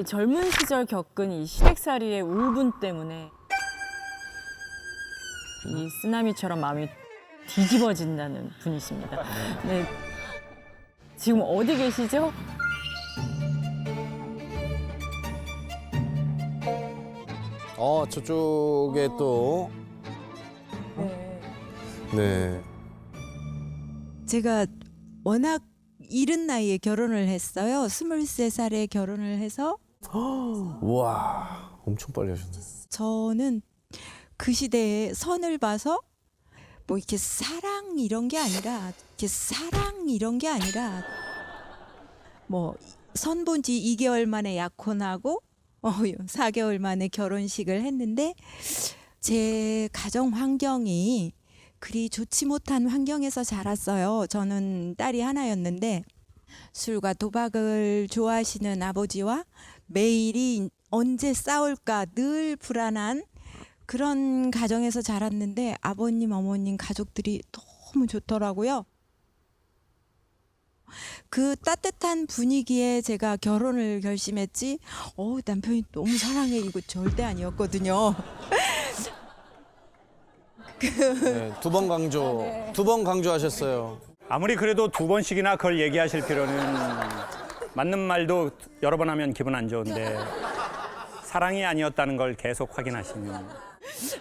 이 젊은 시절 겪은 이 시댁살이의 울분 때문에 이 쓰나미처럼 마음이 뒤집어진다는 분이십니다. 네. 지금 어디 계시죠? 어 저쪽에 또 네. 제가 워낙 이른 나이에 결혼을 했어요. 23살에 결혼을 해서 우 와 엄청 빨리 하셨네. 저는 그 시대에 선을 봐서 뭐 이렇게 사랑 이런 게 아니라 이렇게 사랑 이런 게 아니라 뭐 선 본 지 2개월 만에 약혼하고 어 4개월 만에 결혼식을 했는데 제 가정 환경이 그리 좋지 못한 환경에서 자랐어요. 저는 딸이 하나였는데 술과 도박을 좋아하시는 아버지와 매일이 언제 싸울까 늘 불안한 그런 가정에서 자랐는데 아버님, 어머님 가족들이 너무 좋더라고요. 그 따뜻한 분위기에 제가 결혼을 결심했지, 어, 남편이 너무 사랑해. 이거 절대 아니었거든요. 네, 두 번 강조 두 번 강조하셨어요. 아무리 그래도 두 번씩이나 그걸 얘기하실 필요는 맞는 말도 여러 번 하면 기분 안 좋은데 사랑이 아니었다는 걸 계속 확인하시면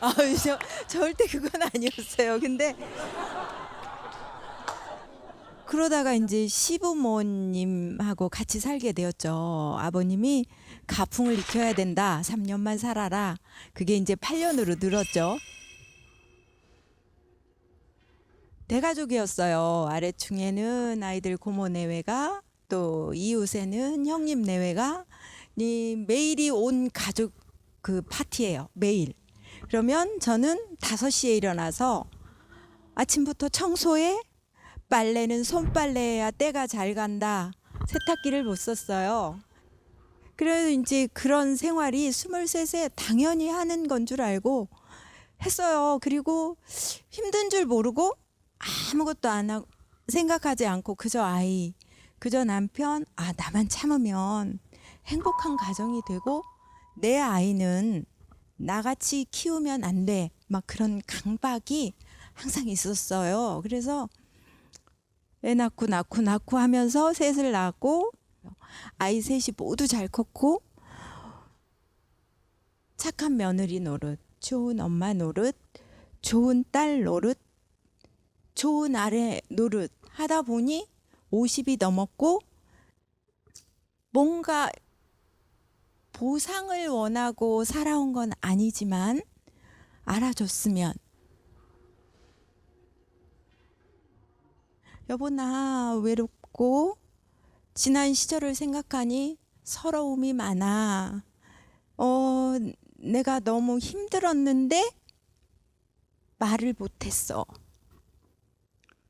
아, 저, 절대 그건 아니었어요. 근데 그러다가 이제 시부모님하고 같이 살게 되었죠. 아버님이 가풍을 익혀야 된다. 3년만 살아라. 그게 이제 8년으로 늘었죠. 대가족이었어요. 아래층에는 아이들 고모 내외가 또 이웃에는 형님 내외가 이 매일이 온 가족 그 파티예요. 매일. 그러면 저는 5시에 일어나서 아침부터 청소해 빨래는 손빨래해야 때가 잘 간다. 세탁기를 못 썼어요. 그래서 이제 그런 생활이 23세 당연히 하는 건 줄 알고 했어요. 그리고 힘든 줄 모르고 아무것도 안 하고 생각하지 않고 그저 아이, 그저 남편, 아, 나만 참으면 행복한 가정이 되고 내 아이는 나같이 키우면 안 돼. 막 그런 강박이 항상 있었어요. 그래서 애 낳고 낳고 낳고 하면서 셋을 낳고 아이 셋이 모두 잘 컸고 착한 며느리 노릇, 좋은 엄마 노릇, 좋은 딸 노릇, 좋은 아래 노릇 하다 보니 50이 넘었고 뭔가 보상을 원하고 살아온 건 아니지만 알아줬으면 여보 나 외롭고 지난 시절을 생각하니 서러움이 많아. 어 내가 너무 힘들었는데 말을 못했어.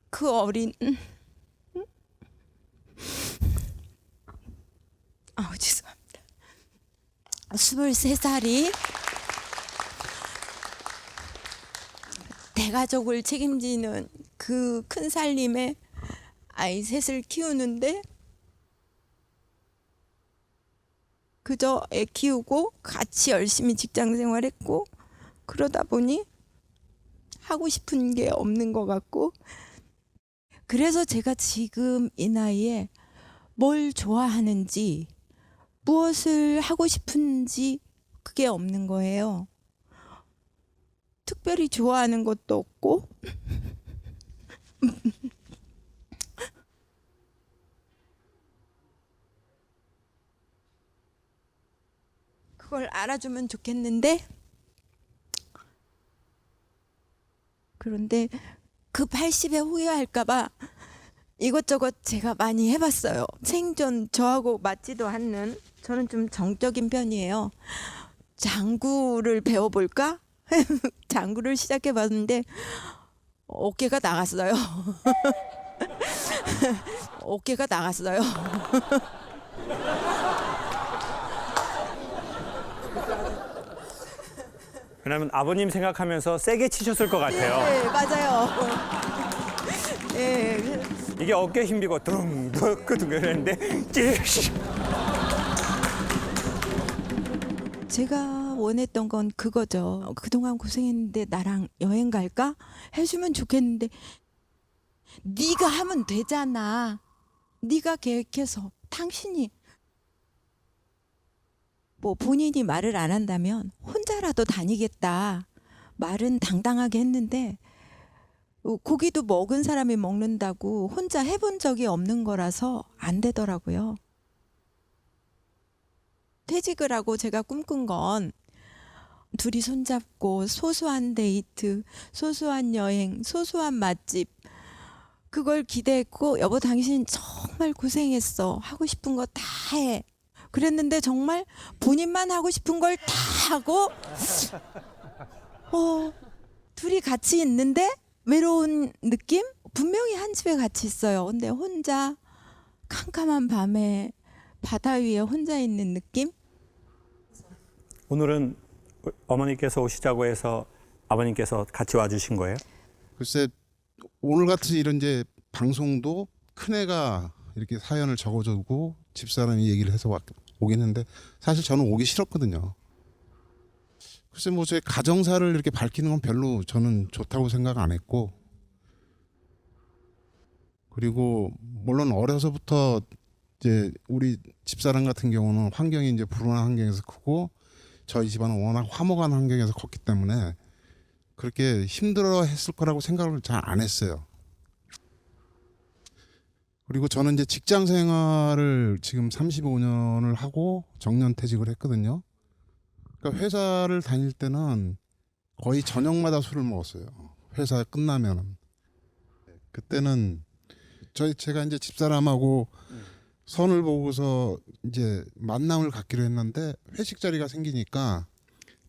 그 어린 아우 죄송합니다. 23살이 대가족을 책임지는 그 큰 살림에 아이 셋을 키우는데 그저 애 키우고 같이 열심히 직장 생활했고 그러다 보니 하고 싶은 게 없는 것 같고 그래서 제가 지금 이 나이에 뭘 좋아하는지 무엇을 하고 싶은지 그게 없는 거예요. 특별히 좋아하는 것도 없고 그걸 알아주면 좋겠는데 그런데 그 80에 후회할까봐 이것저것 제가 많이 해봤어요. 생전 저하고 맞지도 않는 저는 좀 정적인 편이에요. 장구를 배워볼까? 장구를 시작해봤는데 어깨가 나갔어요. 어깨가 나갔어요. 왜냐면 아버님 생각하면서 세게 치셨을 것 같아요. 네, 맞아요. 네, 이게 어깨 힘비고 그둥 그랬는데 찌 제가 원했던 건 그거죠. 그동안 고생했는데 나랑 여행 갈까? 해주면 좋겠는데 네가 하면 되잖아. 네가 계획해서 당신이 뭐 본인이 말을 안 한다면 혼자라도 다니겠다. 말은 당당하게 했는데 어, 고기도 먹은 사람이 먹는다고 혼자 해본 적이 없는 거라서 안 되더라고요. 퇴직을 하고 제가 꿈꾼 건 둘이 손잡고 소소한 데이트, 소소한 여행, 소소한 맛집. 그걸 기대했고, 여보, 당신 정말 고생했어. 하고 싶은 거 다 해. 그랬는데 정말 본인만 하고 싶은 걸 다 하고, 어, 둘이 같이 있는데 외로운 느낌? 분명히 한 집에 같이 있어요. 근데 혼자 캄캄한 밤에 바다 위에 혼자 있는 느낌? 오늘은 어머니께서 오시자고 해서 아버님께서 같이 와주신 거예요? 글쎄 오늘 같이 이런 이제 방송도 큰 애가 이렇게 사연을 적어주고 집사람이 얘기를 해서 왔, 오긴 했는데 사실 저는 오기 싫었거든요. 글쎄 뭐 제 가정사를 이렇게 밝히는 건 별로 저는 좋다고 생각 안 했고 그리고 물론 어려서부터 이제 우리 집사람 같은 경우는 환경이 이제 불운한 환경에서 크고 저희 집안은 워낙 화목한 환경에서 컸기 때문에 그렇게 힘들어 했을 거라고 생각을 잘 안 했어요. 그리고 저는 이제 직장 생활을 지금 35년을 하고 정년 퇴직을 했거든요. 그러니까 회사를 다닐 때는 거의 저녁마다 술을 먹었어요. 회사 끝나면은. 그때는 저희 제가 이제 집사람하고 선을 보고서 이제 만남을 갖기로 했는데 회식 자리가 생기니까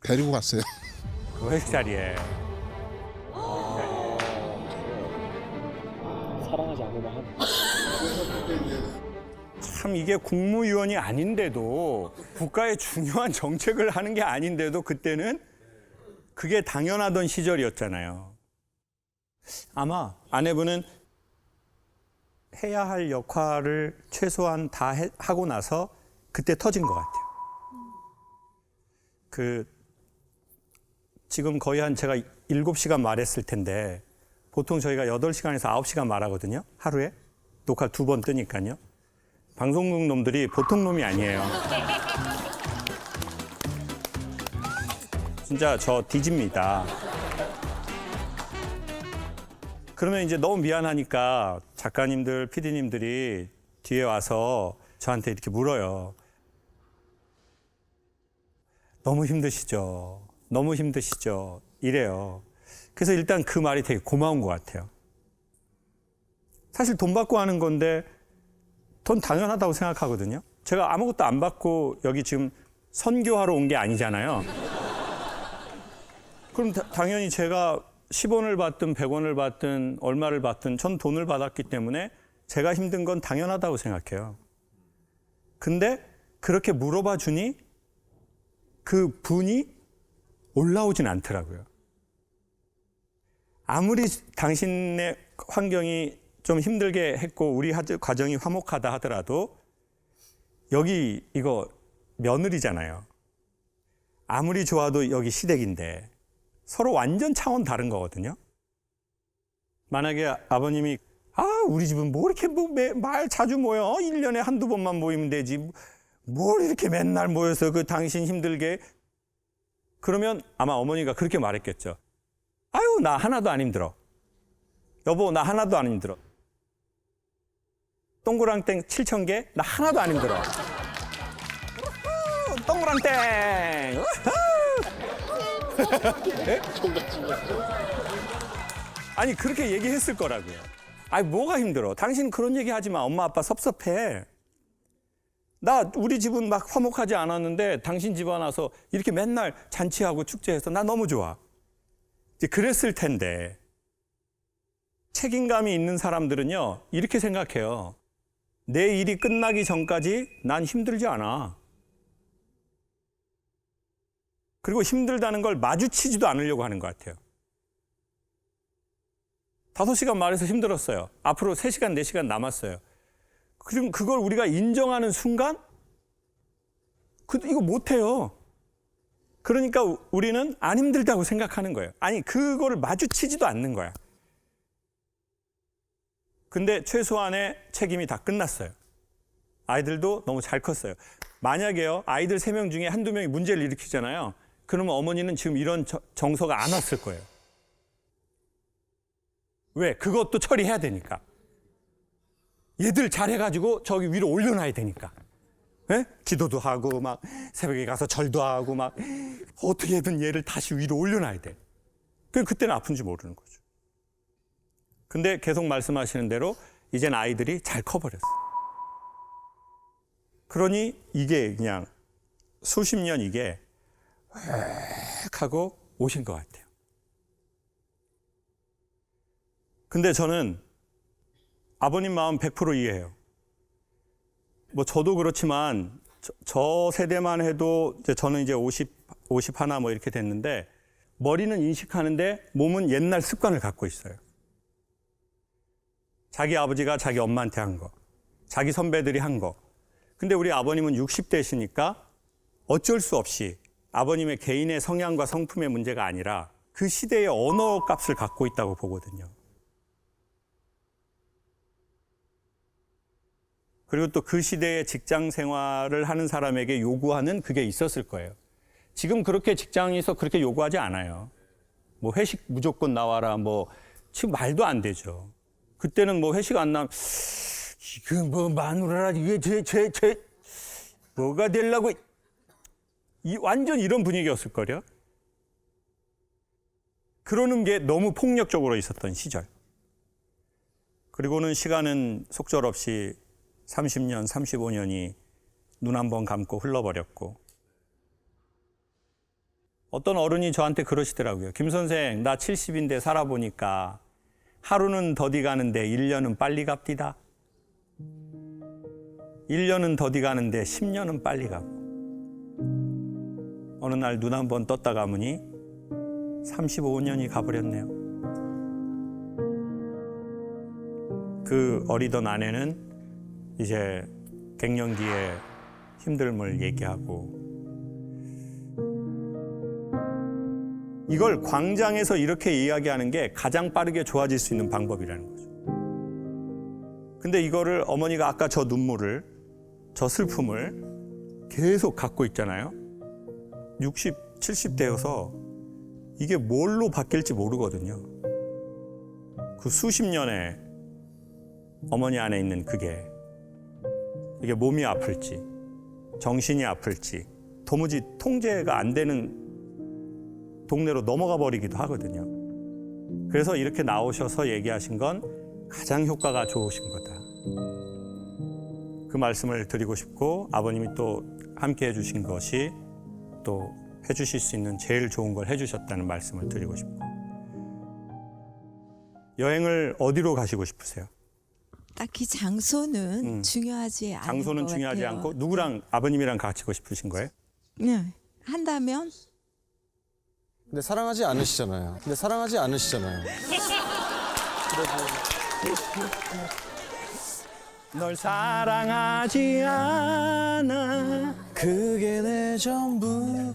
데리고 갔어요. 그 회식 자리에. 사랑하지 않으면 한. 참 이게 국무위원이 아닌데도 국가의 중요한 정책을 하는 게 아닌데도 그때는 그게 당연하던 시절이었잖아요. 아마 아내분은 해야 할 역할을 최소한 다 해- 하고 나서 그때 터진 것 같아요. 그 지금 거의 한 제가 7시간 말했을 텐데 보통 저희가 8시간에서 9시간 말하거든요. 하루에. 녹화 두 번 뜨니까요. 방송국 놈들이 보통 놈이 아니에요. 진짜 저 뒤집니다. 그러면 이제 너무 미안하니까 작가님들, 피디님들이 뒤에 와서 저한테 이렇게 물어요. 너무 힘드시죠? 너무 힘드시죠? 이래요. 그래서 일단 그 말이 되게 고마운 것 같아요. 사실 돈 받고 하는 건데 돈 당연하다고 생각하거든요. 제가 아무것도 안 받고 여기 지금 선교하러 온 게 아니잖아요. 그럼 다- 당연히 제가 10원을 받든 100원을 받든 얼마를 받든 전 돈을 받았기 때문에 제가 힘든 건 당연하다고 생각해요. 근데 그렇게 물어봐 주니 그 분이 올라오진 않더라고요. 아무리 당신의 환경이 좀 힘들게 했고 우리 하- 과정이 화목하다 하더라도 여기 이거 며느리잖아요. 아무리 좋아도 여기 시댁인데 서로 완전 차원 다른 거거든요. 만약에 아버님이 아 우리 집은 뭐 이렇게 뭐 매- 말 자주 모여 일년에 한두 번만 모이면 되지 뭘 이렇게 맨날 모여서 그 당신 힘들게 그러면 아마 어머니가 그렇게 말했겠죠. 아유 나 하나도 안 힘들어. 여보 나 하나도 안 힘들어. 동그랑땡 7천 개? 나 하나도 안 힘들어. 우후, 동그랑땡. 우후. 예? 아니 그렇게 얘기했을 거라고요. 아니 뭐가 힘들어? 당신 그런 얘기 하지 마. 엄마 아빠 섭섭해. 나 우리 집은 막 화목하지 않았는데 당신 집 와서 이렇게 맨날 잔치하고 축제해서 나 너무 좋아. 이제 그랬을 텐데 책임감이 있는 사람들은요 이렇게 생각해요. 내 일이 끝나기 전까지 난 힘들지 않아. 그리고 힘들다는 걸 마주치지도 않으려고 하는 것 같아요. 다섯 시간 말해서 힘들었어요. 앞으로 세 시간, 네 시간 남았어요. 그럼 그걸 우리가 인정하는 순간, 그, 이거 못해요. 그러니까 우- 우리는 안 힘들다고 생각하는 거예요. 아니, 그거를 마주치지도 않는 거야. 근데 최소한의 책임이 다 끝났어요. 아이들도 너무 잘 컸어요. 만약에요, 아이들 세 명 중에 한두 명이 문제를 일으키잖아요. 그러면 어머니는 지금 이런 저- 정서가 안 왔을 거예요. 왜? 그것도 처리해야 되니까. 얘들 잘해가지고 저기 위로 올려놔야 되니까. 예? 기도도 하고 막 새벽에 가서 절도 하고 막 어떻게든 얘를 다시 위로 올려놔야 돼. 그 그때는 아픈지 모르는 거죠. 근데 계속 말씀하시는 대로 이젠 아이들이 잘 커버렸어. 그러니 이게 그냥 수십 년 이게 획 하고 오신 것 같아요. 근데 저는 아버님 마음 100% 이해해요. 뭐 저도 그렇지만 저, 저 세대만 해도 이제 저는 이제 50, 50 하나 뭐 이렇게 됐는데 머리는 인식하는데 몸은 옛날 습관을 갖고 있어요. 자기 아버지가 자기 엄마한테 한 거, 자기 선배들이 한 거. 근데 우리 아버님은 60대시니까 어쩔 수 없이 아버님의 개인의 성향과 성품의 문제가 아니라 그 시대의 언어 값을 갖고 있다고 보거든요. 그리고 또 그 시대의 직장 생활을 하는 사람에게 요구하는 그게 있었을 거예요. 지금 그렇게 직장에서 그렇게 요구하지 않아요. 뭐 회식 무조건 나와라, 뭐, 지금 말도 안 되죠. 그때는 뭐 회식 안 나면, 지금 뭐 마누라라, 이게 제, 제, 제, 뭐가 되려고, 이, 완전 이런 분위기였을 거요. 그러는 게 너무 폭력적으로 있었던 시절. 그리고는 시간은 속절없이 30년, 35년이 눈 한 번 감고 흘러버렸고 어떤 어른이 저한테 그러시더라고요. 김 선생, 나 70인데 살아보니까 하루는 더디 가는데 1년은 빨리 갑디다. 1년은 더디 가는데 10년은 빨리 가고 어느 날 눈 한 번 떴다 가보니 35년이 가버렸네요. 그 어리던 아내는 이제 갱년기의 힘듦을 얘기하고 이걸 광장에서 이렇게 이야기하는 게 가장 빠르게 좋아질 수 있는 방법이라는 거죠. 근데 이거를 어머니가 아까 저 눈물을 저 슬픔을 계속 갖고 있잖아요. 60, 70대여서 이게 뭘로 바뀔지 모르거든요. 그 수십 년의 어머니 안에 있는 그게 이게 몸이 아플지 정신이 아플지 도무지 통제가 안 되는 동네로 넘어가 버리기도 하거든요. 그래서 이렇게 나오셔서 얘기하신 건 가장 효과가 좋으신 거다. 그 말씀을 드리고 싶고 아버님이 또 함께 해주신 것이 또 해주실 수 있는 제일 좋은 걸 해주셨다는 말씀을 드리고 싶고 여행을 어디로 가시고 싶으세요? 딱히 장소는 음. 중요하지 않은 장소는 것 중요하지 같아요. 않고 누구랑 아버님이랑 가시고 싶으신 거예요? 네. 한다면 근데 사랑하지 않으시잖아요. 근데 사랑하지 않으시잖아요. 널 사랑하지 않아 그게 내 전부.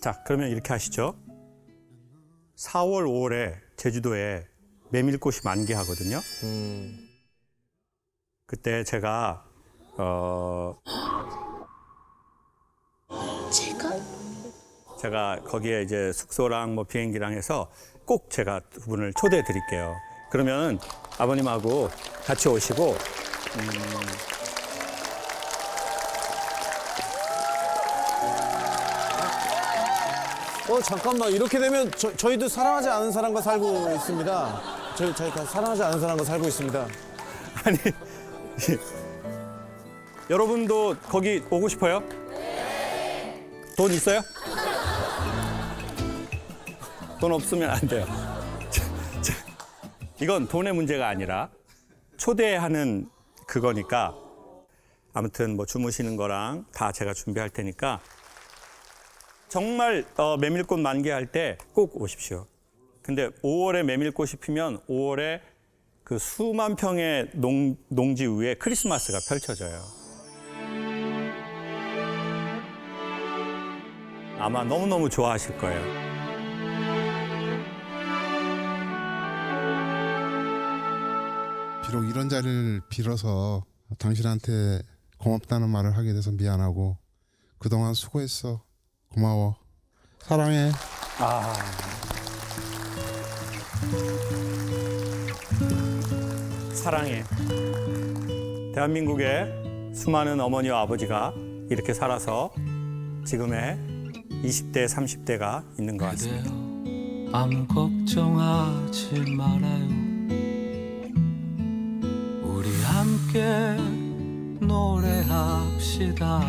자 그러면 이렇게 하시죠 4월 5월에 제주도에 메밀꽃이 만개하거든요 음. 그때 제가 어 제가 거기에 이제 숙소랑 뭐 비행기랑 해서 꼭 제가 두 분을 초대해 드릴게요 그러면 아버님하고 같이 오시고 어 잠깐만 이렇게 되면 저, 저희도 사랑하지 않은 사람과 살고 있습니다. 저희 저희 다 사랑하지 않은 사람과 살고 있습니다. 아니 여러분도 거기 오고 싶어요? 돈 있어요? 돈 없으면 안 돼요. 이건 돈의 문제가 아니라 초대하는 그거니까 아무튼 뭐 주무시는 거랑 다 제가 준비할 테니까 정말 어, 메밀꽃 만개할 때 꼭 오십시오. 근데 5월에 메밀꽃이 피면 5월에 그 수만 평의 농, 농지 위에 크리스마스가 펼쳐져요. 아마 너무너무 좋아하실 거예요. 비록 이런 자리를 빌어서 당신한테 고맙다는 말을 하게 돼서 미안하고 그동안 수고했어. 고마워. 사랑해. 아. 사랑해. 대한민국의 수많은 어머니와 아버지가 이렇게 살아서 지금의 20대, 30대가 있는 것 같습니다. 아무 걱정하지 말아요 함께 노래합시다